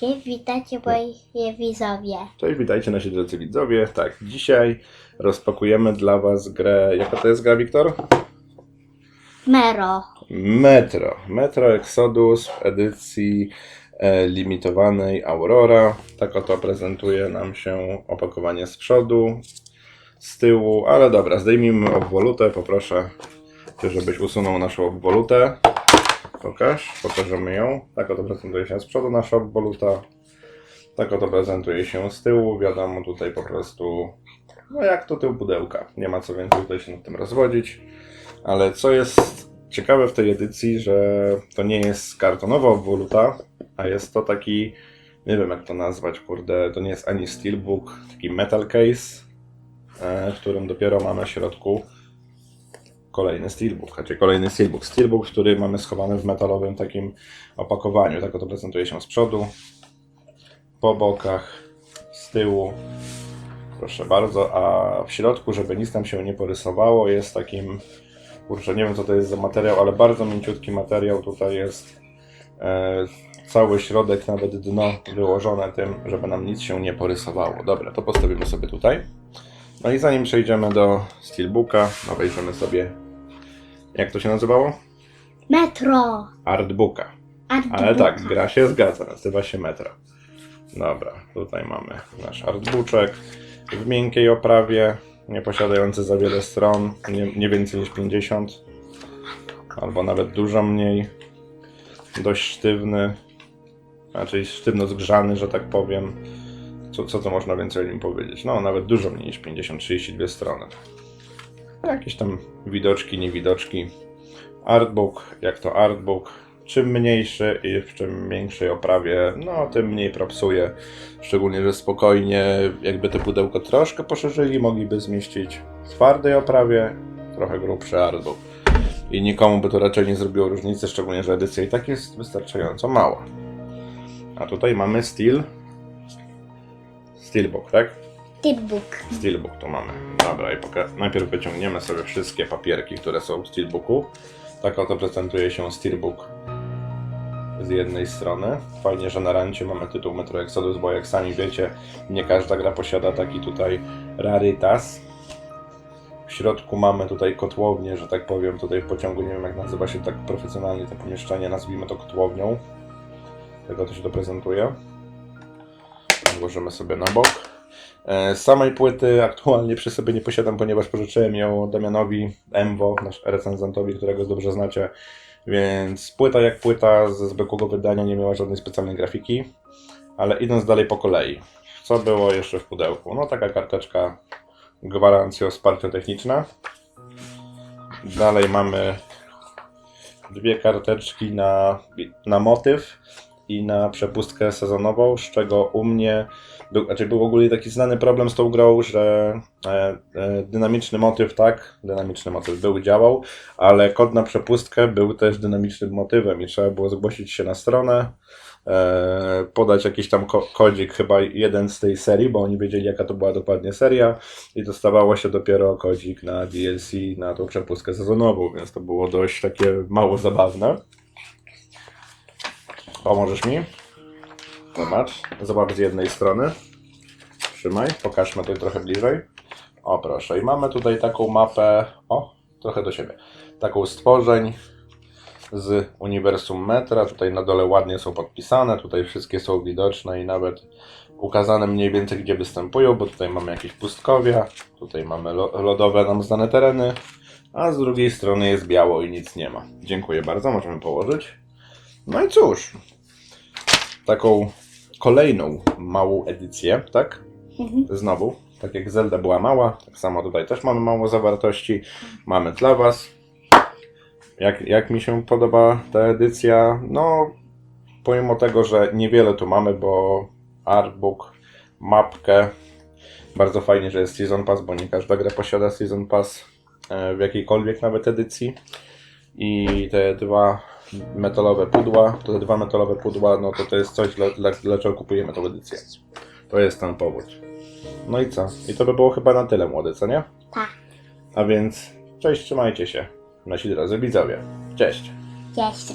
Cześć, witajcie moi widzowie. Cześć, witajcie nasi drodzy widzowie. Tak, dzisiaj rozpakujemy dla Was grę. Jaka to jest gra, Wiktor? Mero. Metro. Metro Exodus w edycji e, limitowanej Aurora. Tak oto prezentuje nam się opakowanie z przodu, z tyłu, ale dobra, zdejmijmy obwolutę. Poproszę Cię, żebyś usunął naszą obwolutę. Pokaż, pokażemy ją. Tak oto prezentuje się z przodu nasza obwoluta. Tak oto prezentuje się z tyłu. Wiadomo, tutaj po prostu, no jak to tył pudełka. Nie ma co więcej tutaj się nad tym rozwodzić. Ale co jest ciekawe w tej edycji, że to nie jest kartonowa obwoluta, a jest to taki, nie wiem jak to nazwać, kurde, to nie jest ani steelbook, taki metal case, e, w którym dopiero mamy w środku kolejny steelbook, znaczy kolejny steelbook. Steelbook, który mamy schowany w metalowym takim opakowaniu. Tak oto prezentuje się z przodu, po bokach, z tyłu. Proszę bardzo, a w środku, żeby nic tam się nie porysowało, jest takim, kurczę, nie wiem co to jest za materiał, ale bardzo mięciutki materiał. Tutaj jest e, cały środek, nawet dno wyłożone tym, żeby nam nic się nie porysowało. Dobra, to postawimy sobie tutaj. No i zanim przejdziemy do Steelbooka, obejrzymy sobie, jak to się nazywało? Metro. Artbooka. Artbooka. Ale tak, gra się zgadza, nazywa się Metro. Dobra, tutaj mamy nasz artbooczek w miękkiej oprawie, nie posiadający za wiele stron, nie, nie więcej niż 50, albo nawet dużo mniej. Dość sztywny, raczej sztywno zgrzany, że tak powiem. Co, co to można więcej o nim powiedzieć? No, nawet dużo mniej niż 50, 32 strony. Jakieś tam widoczki, niewidoczki. Artbook, jak to artbook, czym mniejszy i w czym większej oprawie, no tym mniej propsuje. Szczególnie, że spokojnie, jakby to pudełko troszkę poszerzyli, mogliby zmieścić w twardej oprawie trochę grubszy artbook. I nikomu by to raczej nie zrobiło różnicy, szczególnie, że edycja i tak jest wystarczająco mała. A tutaj mamy steel. Steelbook, tak? Steelbook. Steelbook tu mamy. Dobra, i poka- najpierw wyciągniemy sobie wszystkie papierki, które są w Steelbooku. Tak oto prezentuje się Steelbook z jednej strony. Fajnie, że na rancie mamy tytuł Metro Exodus, bo jak sami wiecie, nie każda gra posiada taki tutaj rarytas. W środku mamy tutaj kotłownię, że tak powiem, tutaj w pociągu, nie wiem jak nazywa się tak profesjonalnie to pomieszczenie, nazwijmy to kotłownią. Tego to się to prezentuje. Odłożymy sobie na bok. E, Samej płyty aktualnie przy sobie nie posiadam, ponieważ pożyczyłem ją Damianowi Emwo, nasz recenzentowi, którego dobrze znacie. Więc płyta jak płyta ze zwykłego wydania nie miała żadnej specjalnej grafiki. Ale idąc dalej po kolei. Co było jeszcze w pudełku? No taka karteczka gwarancji o wsparcie techniczne. Dalej mamy dwie karteczki na, na motyw i na przepustkę sezonową, z czego u mnie był, znaczy był ogólnie taki znany problem z tą grą, że e, e, dynamiczny motyw, tak, dynamiczny motyw był, działał, ale kod na przepustkę był też dynamicznym motywem i trzeba było zgłosić się na stronę, e, podać jakiś tam ko- kodzik, chyba jeden z tej serii, bo oni wiedzieli jaka to była dokładnie seria i dostawało się dopiero kodzik na DLC, na tą przepustkę sezonową, więc to było dość takie mało zabawne. Pomożesz mi? Zobacz, zobacz z jednej strony. Trzymaj, pokażmy tutaj trochę bliżej. O proszę, i mamy tutaj taką mapę, o, trochę do siebie, taką stworzeń z uniwersum metra. Tutaj na dole ładnie są podpisane, tutaj wszystkie są widoczne i nawet ukazane mniej więcej gdzie występują, bo tutaj mamy jakieś pustkowia, tutaj mamy lo- lodowe nam znane tereny, a z drugiej strony jest biało i nic nie ma. Dziękuję bardzo, możemy położyć. No i cóż, taką kolejną małą edycję, tak? Mhm. Znowu, tak jak Zelda była mała, tak samo tutaj też mamy mało zawartości. Mamy dla Was. Jak, jak mi się podoba ta edycja? No, pomimo tego, że niewiele tu mamy, bo artbook, mapkę. Bardzo fajnie, że jest Season Pass, bo nie każda gra posiada Season Pass e, w jakiejkolwiek nawet edycji. I te dwa metalowe pudła, te dwa metalowe pudła, no to to jest coś, dla, dla, dlaczego kupujemy tą edycję. To jest ten powód. No i co? I to by było chyba na tyle, młody, co nie? Tak. A więc cześć, trzymajcie się, nasi drodzy widzowie. Cześć! Cześć.